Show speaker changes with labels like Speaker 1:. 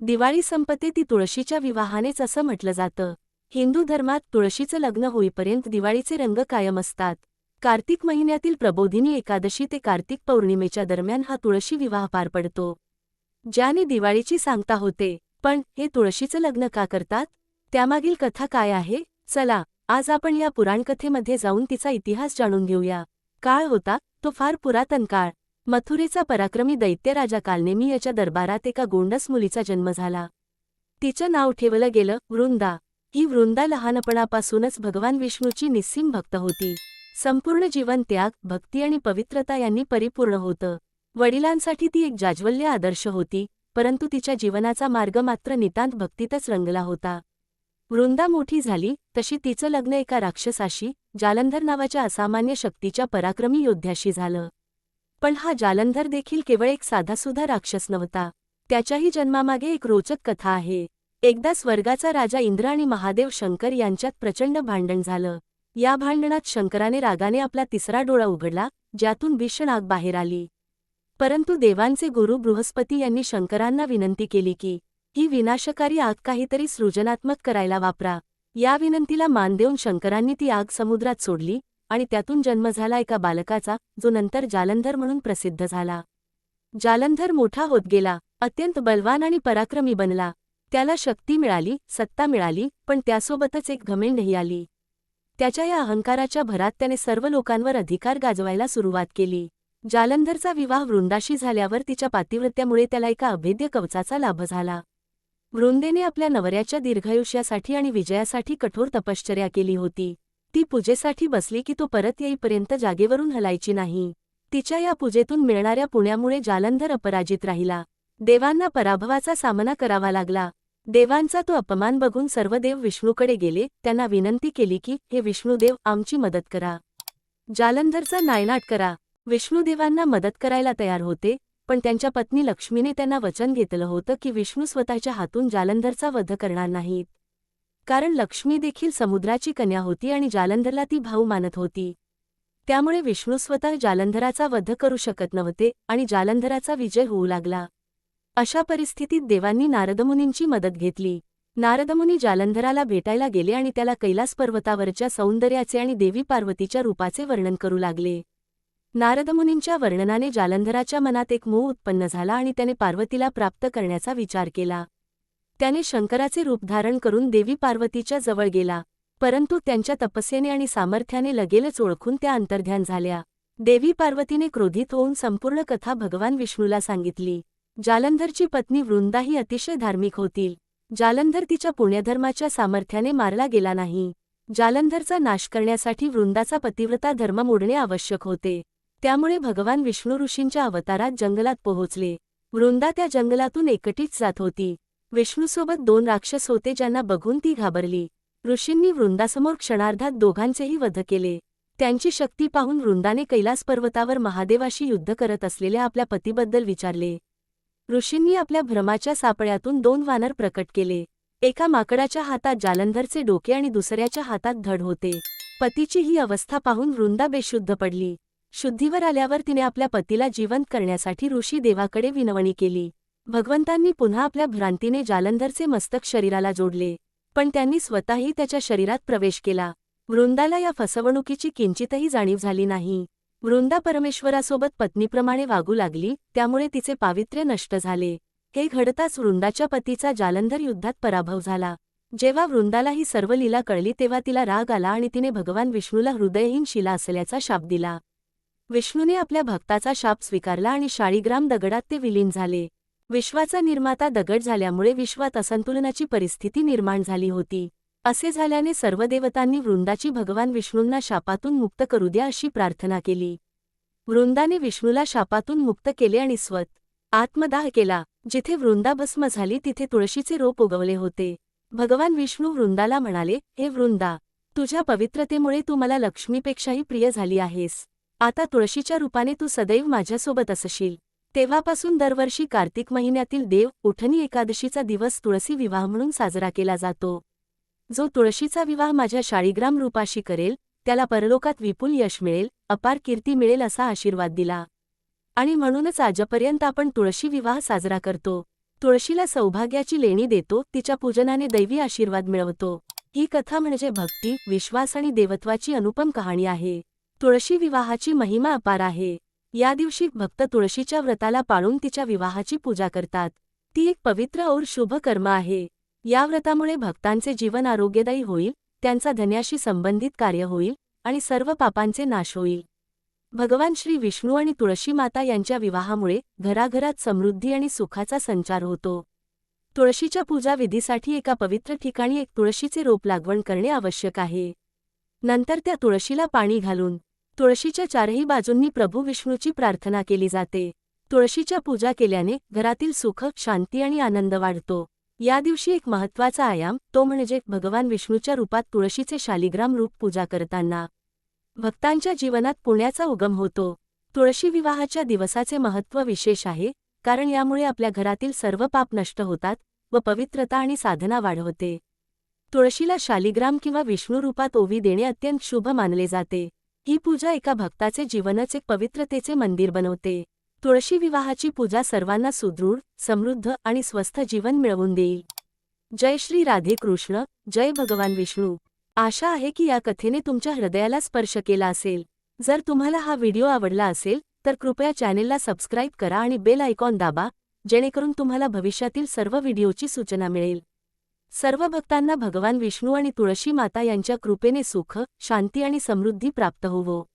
Speaker 1: दिवाळी संपते ती तुळशीच्या विवाहानेच असं म्हटलं जातं. हिंदू धर्मात तुळशीचं लग्न होईपर्यंत दिवाळीचे रंग कायम असतात. कार्तिक महिन्यातील प्रबोधिनी एकादशी ते कार्तिक पौर्णिमेच्या दरम्यान हा तुळशी विवाह पार पडतो. ज्याने दिवाळीची सांगता होते पण हे तुळशीचं लग्न का करतात? त्यामागील कथा काय आहे? चला आज आपण या पुराणकथेमध्ये जाऊन तिचा इतिहास जाणून घेऊया. काळ होता तो फार पुरातन काळ. मथुरेचा पराक्रमी दैत्यराजा कालनेमी याच्या दरबारात एका गोंडस मुलीचा जन्म झाला. तिचं नाव ठेवलं गेलं वृंदा. ही वृंदा लहानपणापासूनच भगवान विष्णूची निस्सीम भक्त होती. संपूर्ण जीवन त्याग भक्ती आणि पवित्रता यांनी परिपूर्ण होतं. वडिलांसाठी ती एक जाज्वल्य आदर्श होती परंतु तिच्या जीवनाचा मार्ग मात्र नितांत भक्तीतच रंगला होता. वृंदा मोठी झाली तशी तिचं लग्न एका राक्षसाशी जालंधर नावाच्या असामान्य शक्तीच्या पराक्रमी योद्ध्याशी झालं. पण हा जालंधर देखील केवळ एक साधासुधा राक्षस नव्हता. त्याच्याही जन्मामागे एक रोचक कथा आहे. एकदा स्वर्गाचा राजा इंद्र आणि महादेव शंकर यांच्यात प्रचंड भांडण झालं. या भांडणात शंकराने रागाने आपला तिसरा डोळा उघडला ज्यातून भीषण आग बाहेर आली. परंतु देवांचे गुरु बृहस्पती यांनी शंकरांना विनंती केली की ही विनाशकारी आग काहीतरी सृजनात्मक करायला वापरा. या विनंतीला मान देऊन शंकरांनी ती आग समुद्रात सोडली आणि त्यातून जन्म झाला एका बालकाचा जो नंतर जालंधर म्हणून प्रसिद्ध झाला. जालंधर मोठा होत गेला अत्यंत बलवान आणि पराक्रमी बनला. त्याला शक्ती मिळाली सत्ता मिळाली पण त्यासोबतच एक घमेंडही आली. त्याच्या या अहंकाराच्या भरात त्याने सर्व लोकांवर अधिकार गाजवायला सुरुवात केली. जालंधरचा विवाह वृंदाशी झाल्यावर तिच्या पातिव्रत्यामुळे त्याला एका अभेद्य कवचाचा लाभ झाला. वृंदेने आपल्या नवऱ्याच्या दीर्घायुष्यासाठी आणि विजयासाठी कठोर तपश्चर्या केली होती. ती पूजेसाठी बसली की तो परत येईपर्यंत जागेवरून हलायची नाही. तिच्या या पूजेतून मिळणाऱ्या पुण्यामुळे जालंधर अपराजित राहिला. देवांना पराभवाचा सामना करावा लागला. देवांचा तो अपमान बघून सर्व देव विष्णूकडे गेले. त्यांना विनंती केली की हे विष्णुदेव आमची मदत करा. जालंधरचा नायनाट करा. विष्णुदेवांना मदत करायला तयार होते पण त्यांच्या पत्नी लक्ष्मीने त्यांना वचन घेतलं होतं की विष्णू स्वतःच्या हातून जालंधरचा वध करणार नाहीत. कारण लक्ष्मी देखील समुद्राची कन्या होती आणि जालंधरला ती भाऊ मानत होती. त्यामुळे विष्णू स्वतः जालंधराचा वध करू शकत नव्हते आणि जालंधराचा विजय होऊ लागला. अशा परिस्थितीत देवांनी नारदमुनींची मदत घेतली. नारदमुनी जालंधराला भेटायला गेले आणि त्याला कैलास पर्वतावरच्या सौंदर्याचे आणि देवी पार्वतीच्या रूपाचे वर्णन करू लागले. नारदमुनींच्या वर्णनाने जालंधराच्या मनात एक मोह उत्पन्न झाला आणि त्याने पार्वतीला प्राप्त करण्याचा विचार केला. त्याने शंकराचे रूप धारण करून देवी पार्वतीच्या जवळ गेला. परंतु त्यांच्या तपस्येने आणि सामर्थ्याने लगेलच ओळखून त्या अंतर्ध्यान झाल्या. देवी पार्वतीने क्रोधित होऊन संपूर्ण कथा भगवान विष्णूला सांगितली. जालंधरची पत्नी वृंदा ही अतिशय धार्मिक होतील. जालंधर तिच्या पुण्यधर्माच्या सामर्थ्याने मारला गेला नाही. जालंधरचा नाश करण्यासाठी वृंदाचा पतिव्रता धर्म मोडणे आवश्यक होते. त्यामुळे भगवान विष्णू ऋषींच्या अवतारात जंगलात पोहोचले. वृंदा त्या जंगलातून एकटीच जात होती. विष्णूसोबत दोन राक्षस होते ज्यांना बघून ती घाबरली. ऋषींनी वृंदासमोर क्षणार्धात दोघांचेही वध केले. त्यांची शक्ती पाहून वृंदाने कैलास पर्वतावर महादेवाशी युद्ध करत असलेल्या आपल्या पतीबद्दल विचारले. ऋषींनी आपल्या भ्रमाच्या सापळ्यातून दोन वानर प्रकट केले. एका माकडाच्या हातात जालंधरचे डोके आणि दुसऱ्याच्या हातात धड होते. पतीची ही अवस्था पाहून वृंदा बेशुद्ध पडली. शुद्धीवर आल्यावर तिने आपल्या पतीला जिवंत करण्यासाठी ऋषी देवाकडे विनवणी केली. भगवंतांनी पुन्हा आपल्या भ्रांतीने जालंधरचे मस्तक शरीराला जोडले पण त्यांनी स्वतःही त्याच्या शरीरात प्रवेश केला. वृंदाला या फसवणुकीची किंचितही जाणीव झाली नाही. वृंदा परमेश्वरासोबत पत्नीप्रमाणे वागू लागली त्यामुळे तिचे पावित्र्य नष्ट झाले. हे घडताच वृंदाच्या पतीचा जालंधर युद्धात पराभव झाला. जेव्हा वृंदाला ही सर्व लीला कळली तेव्हा तिला राग आला आणि तिने भगवान विष्णूला हृदयहीन शिला असल्याचा शाप दिला. विष्णूने आपल्या भक्ताचा शाप स्वीकारला आणि शाळीग्राम दगडात ते विलीन झाले. विश्वाचा निर्माता दगड झाल्यामुळे विश्वात असंतुलनाची परिस्थिती निर्माण झाली होती. असे झाल्याने सर्व देवतांनी वृंदाची भगवान विष्णूंना शापातून मुक्त करू द्या अशी प्रार्थना केली. वृंदाने विष्णूला शापातून मुक्त केले आणि स्वत. आत्मदाह केला. जिथे वृंदा भस्म झाली तिथे तुळशीचे रोप उगवले होते. भगवान विष्णू वृंदाला म्हणाले हे वृंदा तुझ्या पवित्रतेमुळे तू मला लक्ष्मीपेक्षाही प्रिय झाली आहेस. आता तुळशीच्या रूपाने तू सदैव माझ्यासोबत असशील. तेव्हापासून दरवर्षी कार्तिक महिन्यातील देव उठणी एकादशीचा दिवस तुळसी विवाह म्हणून साजरा केला जातो. जो तुळशीचा विवाह माझ्या शाळीग्राम रूपाशी करेल त्याला परलोकात विपुल यश मिळेल अपार कीर्ती मिळेल असा आशीर्वाद दिला. आणि म्हणूनच आजपर्यंत आपण तुळशी विवाह साजरा करतो. तुळशीला सौभाग्याची लेणी देतो तिच्या पूजनाने दैवी आशीर्वाद मिळवतो. ही कथा म्हणजे भक्ती विश्वास आणि देवत्वाची अनुपम कहाणी आहे. तुळशी विवाहाची महिमा अपार आहे. या दिवशी भक्त तुळशीच्या व्रताला पाळून तिच्या विवाहाची पूजा करतात. ती एक पवित्र और शुभ कर्म आहे. या व्रतामुळे भक्तांचे जीवन आरोग्यदायी होईल त्यांचा धन्याशी संबंधित कार्य होईल आणि सर्व पापांचे नाश होईल. भगवान श्री विष्णू आणि तुळशी माता यांच्या विवाहामुळे घराघरात समृद्धी आणि सुखाचा संचार होतो. तुळशीच्या पूजा विधीसाठी एका पवित्र ठिकाणी एक तुळशीचे रोप लागवण करणे आवश्यक आहे. नंतर त्या तुळशीला पाणी घालून तुळशीच्या चारही बाजूंनी प्रभू विष्णूची प्रार्थना केली जाते. तुळशीच्या पूजा केल्याने घरातील सुख शांती आणि आनंद वाढतो. या दिवशी एक महत्त्वाचा आयाम तो म्हणजे भगवान विष्णूच्या रूपात तुळशीचे शालिग्राम रूप पूजा करताना. भक्तांच्या जीवनात पुण्याचा उगम होतो. तुळशी विवाहाच्या दिवसाचे महत्त्व विशेष आहे कारण यामुळे आपल्या घरातील सर्व पाप नष्ट होतात व पवित्रता आणि साधना वाढवते. तुळशीला शालिग्राम किंवा विष्णू रूपात ओवी देणे अत्यंत शुभ मानले जाते. ही पूजा एका भक्ताचे जीवनच एक पवित्रतेचे मंदिर बनवते. तुळशी विवाहाची पूजा सर्वांना सुदृढ समृद्ध आणि स्वस्थ जीवन मिळवून देईल. जय श्री राधे कृष्ण जय भगवान विष्णू. आशा आहे की या कथेने तुमच्या हृदयाला स्पर्श केला असेल. जर तुम्हाला हा व्हिडिओ आवडला असेल तर कृपया चॅनेलला सबस्क्राईब करा आणि बेल आयकॉन दाबा जेणेकरून तुम्हाला भविष्यातील सर्व व्हिडिओची सूचना मिळेल. सर्व भक्तांना भगवान विष्णू आणि तुळशी माता यांच्या कृपेने सुख शांती आणि समृद्धी प्राप्त होवो.